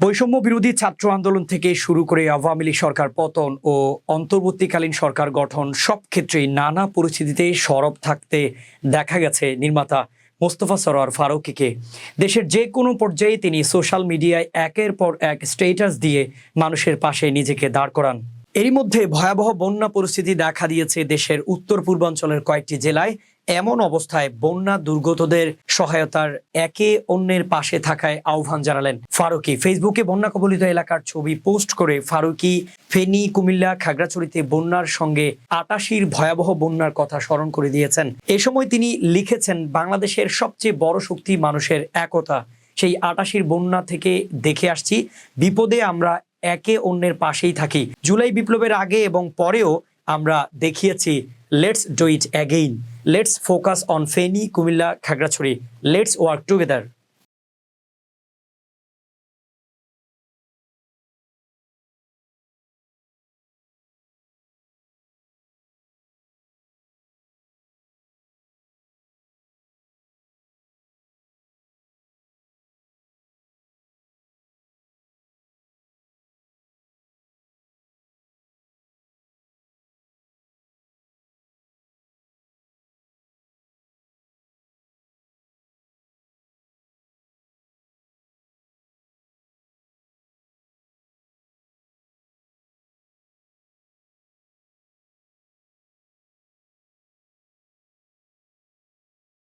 বৈষম্য বিরোধী ছাত্র আন্দোলন থেকে শুরু করে আওয়ামী লীগ সরকার পতন ও অন্তর্বর্তীকালীন সরকার গঠন সব ক্ষেত্রেই নানা পরিস্থিতিতে সরব থাকতে দেখা গেছে নির্মাতা মোস্তফা সরোয়ার ফারুকিকে। দেশের যে কোনো পর্যায়ে তিনি সোশ্যাল মিডিয়ায় একের পর এক স্টেটাস দিয়ে মানুষের পাশে নিজেকে দাঁড় করান। এরই মধ্যে ভয়াবহ বন্যা পরিস্থিতি দেখা দিয়েছে দেশের উত্তর পূর্বাঞ্চলের কয়েকটি জেলায়। এমন অবস্থায় বন্যা দুর্গতদের সহায়তার একে অন্যের পাশে থাকায় আহ্বান জানালেন ফারুকি। ফেসবুকে বন্যা কবলিত এলাকার ছবি পোস্ট করে ফারুকি ফেনী, কুমিল্লা, খাগড়াছড়িতে বন্যার সঙ্গে আটাশির ভয়াবহ বন্যার কথা স্মরণ করে দিয়েছেন। এ সময় তিনি লিখেছেন, বাংলাদেশের সবচেয়ে বড় শক্তি মানুষের একতা। সেই আটাশির বন্যা থেকে দেখে আসছি, বিপদে আমরা একে অন্যের পাশেই থাকি। জুলাই বিপ্লবের আগে এবং পরেও আমরা দেখিয়েছি, let's do it again let's focus on Feni Comilla Khagrachari let's work together